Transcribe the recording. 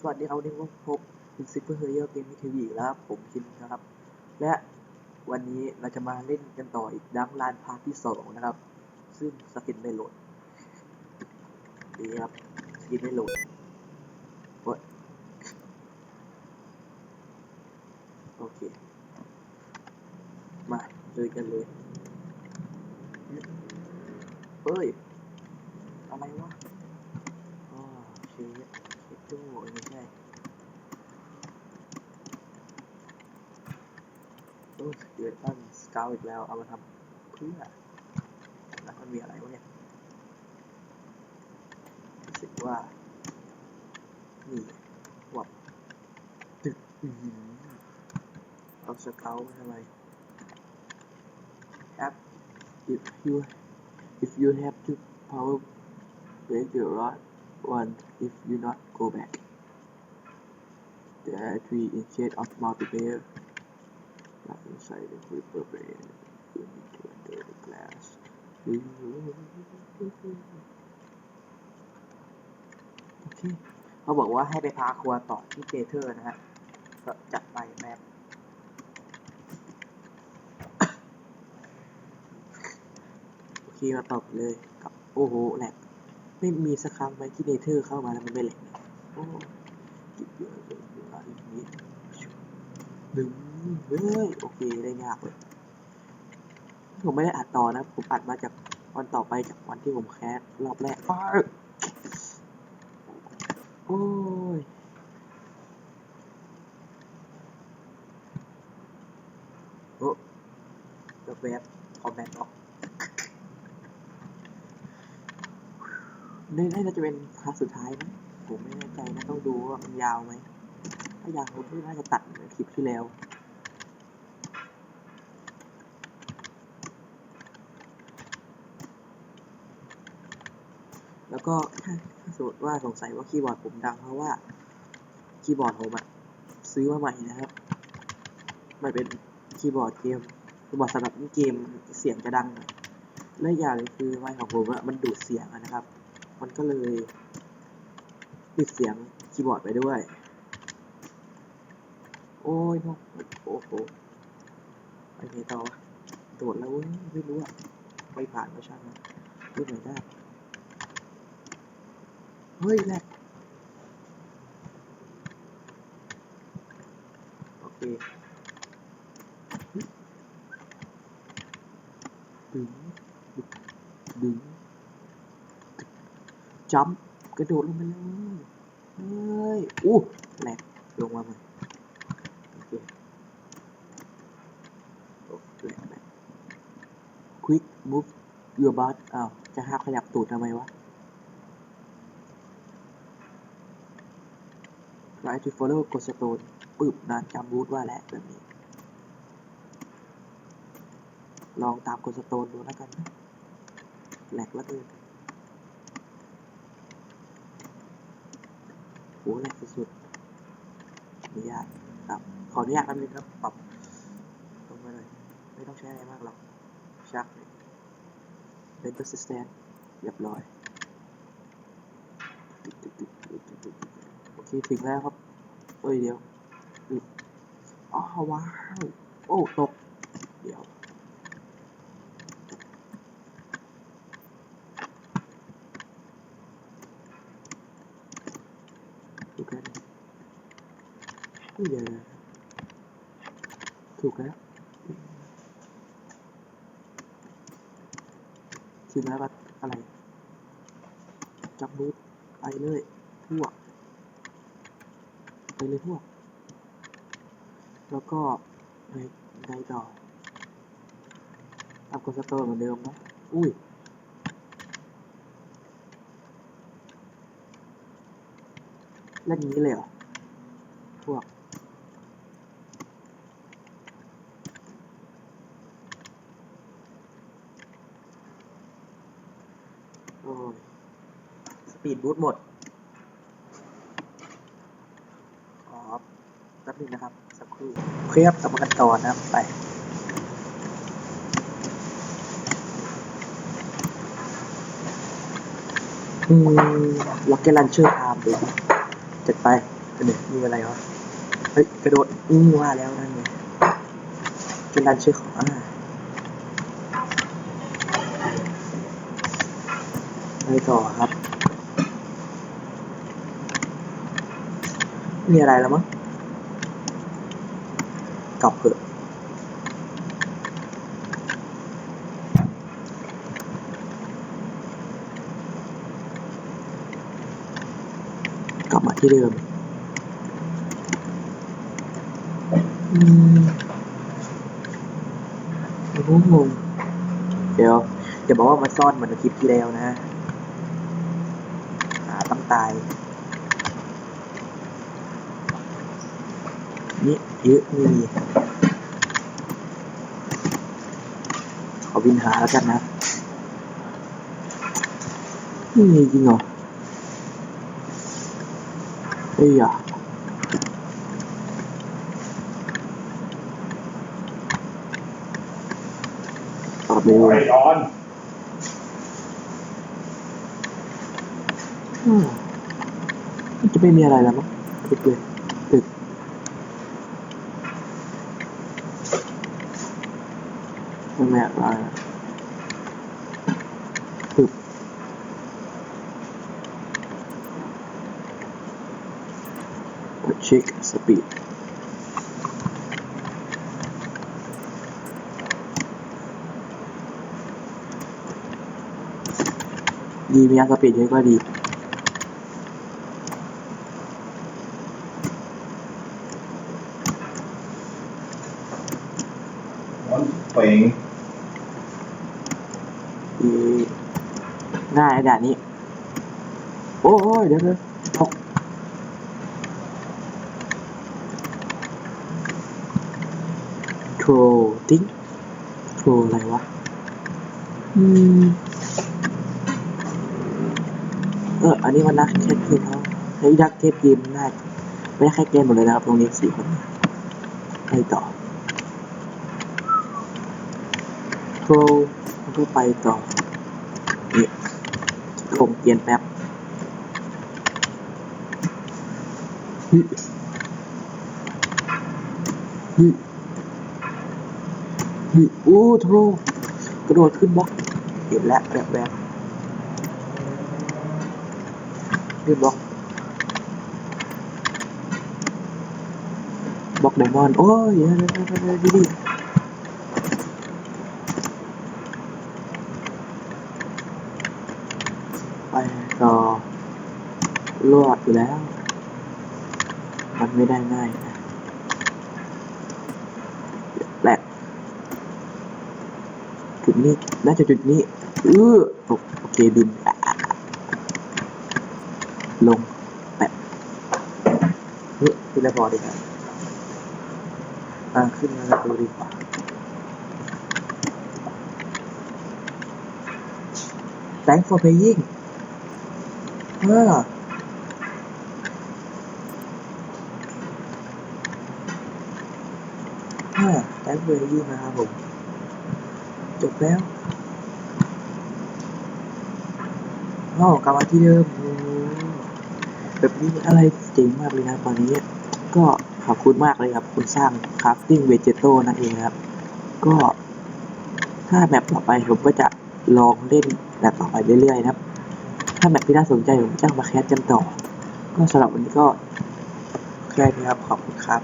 สวัสดีครับวันนี้ผมพบคุณซิปเปอร์เฮเยอร์เกมทีวีแล้วผมคินนะครับ และวันนี้เราจะมาเล่นกันต่ออีกดังลานพาร์ทที่สองนะครับ ซึ่งสกินไม่โหลดดีครับสกินไม่โหลดโอ๊ยโอเค มาเลยกันเลยเฮ้ย อะไรวะอ๋อเชฟเชฟตู้ไม่ใช่ โอ้สเกเลตันสเกลอีกแล้ว เอามาทำเพื่อแล้วมันมีอะไรวะเนี่ยรู้สึกว่า นี่วับตึกอืออเอาสเกลมาทำไม have if you if you have to power break the rod one if you not go back. There are three instead of multiplayer. Not inside the creeper brain. You need to enter the glass. โอเคเขาบอกว่าให้ไปพาครัวต่อที่เจเทอร์นะฮะ ก็จัดไปแมปโอเคมาตอบเลยกับโอ้โหแหลกไม่มีสักครั้งไหมที่เนเธอร์เข้ามาแล้วมันไม่แหลกโอ้กิบเยอะเลยอีกนิดหนึ่ง เฮ้ยโอเคได้ยากเลยผมไม่ได้อัดต่อนะ ผมอัดมาจากวันต่อไปจากวันที่ผมแคสรอบแรกฟ้าโอ้ยโอ้แบบแบบคอมเมนต์ออกนี่น่าจะเป็นพาร์ทสุดท้ายนะผมไม่แน่ใจนะต้องดูว่ามันยาวไหมถ้ายาวผมก็น่าจะตัดคลิปที่แล้ว แล้วก็ถ้าสมมติว่าสงสัยว่าคีย์บอร์ดผมดังเพราะว่าคีย์บอร์ดผมอะซื้อมาใหม่นะครับ มันเป็นคีย์บอร์ดเกมคีย์บอร์ดสำหรับเล่นเกมเสียงจะดังหน่อยและอย่างหนึงคือไมค์ของผมอะมันดูดเสียงนะครับ มันก็เลยปิดเสียงคีย์บอร์ดไปด้วย โอ้ยนกโอ้โหไปไหนต่อโดดแล้วไม่รู้อะไม่ผ่านก็ช่างนะพูดหน่อยได้ เฮ้ยแหลกโอเคดึงดึงดึงจัมกระโดดลงไปเลย เฮ้ย อู้แหลกลงมาใหม่โอเคโอ้แหลกแหลก quick move your bot อ้าว จะห้าขยับตูดทำไมวะ try to follow กดสโตนปึ๊บนานจำบูทว่าแหละแบบนี้ ลองตามกดสโตนดูแล้วกันนะแหลกล้วเกินโหแหลกสุดๆอนุญาตครับ ขออนุญาตแป๊บนึงครับ ปรับลงมาหน่อยไม่ต้องใช้อะไรมากหรอก ชักเลยเป็น persistent เรียบร้อย โอเคถึงแล้วครับ เอ้ยเดี๋ยวอ๋อว้าว โอ้ ตก เดี๋ยว ถูกแล้วเดี๋ยวนะถูกแล้วถึงแล้วครับอะไรจับมือไปเลยพวก ไปเลยพวก แล้วก็ในในต่อทำกดสโตร์เหมือนเดิมนะ อุ้ยเล่นนี้เลยเหรอ พวก โอ้ย สปีดบูทหมด ขอแป๊บนึงนะครับ สักครู่โอ เคครับกับมกันต่อนะครับไปอืมล็อกเก็ตลันเชอร์ไทม์ดูจัดไปเนี่ยมีอะไรวะเฮ้ยกระโดดนี่ว่าแล้วนั่นไงเป็นรันชื่อของอ่าไปต่อครับ มีอะไรแล้วมั้ง กลับเถอะกลับมาที่เดิมอืมงงงเดี๋ยวอย่าบอกว่ามาซ่อนเหมือนในคลิปที่แล้วนะ หาต้องตาย นี่เยอะมีขอบินหาแล้วกันนะไม่มีจริงเหรอเฮ้ยอะตอบเลยไอ้ร้อนอืมมันจะไม่มีอะไรแล้วมั้งตึกเลยตึก ไม่แม่อะไรอะตึกเช็คสปีดดีมีอัสปีดเยอะก็ดีร้อนเป่ง ดี ง่ายด่านนี้ โอ้ยเดี๋ยวเดี๋ยวตกโทรติ้งโทรอะไรวะ อืม เออ อันนี้มันนักแค่เกมเขาใช้ดักเกมเกมได้ไม่ได้แค่เกมหมดเลยนะครับ ตรงนี้สี่คนไปต่อโทรมันก็ไปต่อนี่ ผมเปลี่ยนแป๊บฮึฮึฮึโอ้โทรกระโดดขึ้นบล็อกเห็นแล้วแบบแบบขึ้นบล็อกบล็อกไดมอนด์โอ้ยดีดียวเดี๋ยวเดี๋ยวดีดีไปต่อ รอดอยู่แล้ว มันไม่ได้ง่ายนะแหละจุดนี้ น่าจะจุดนี้เออโอเคบิน ลงแปะเฮ้ยขึ้นแล้วพอดีครับอ่าขึ้นมาแล้วดูดีกว่า Thanks for playing เออ เออ Thanks for playing นะครับผม จบแล้วอ๋อกลับมาที่เดิมแบบนี้อะไรเจ๋งมากเลยนะตอนนี้ ก็ขอบคุณมากเลยครับ คุณสร้าง crafting vegeto นั่นเองครับ ก็ถ้าแบบต่อไปผมก็จะลองเล่นแบบต่อไปเรื่อยๆนะครับ ถ้าแบบที่น่าสนใจผมจะมาแคสกันต่อ ก็สำหรับวันนี้ก็แค่นี้ครับ ขอบคุณครับ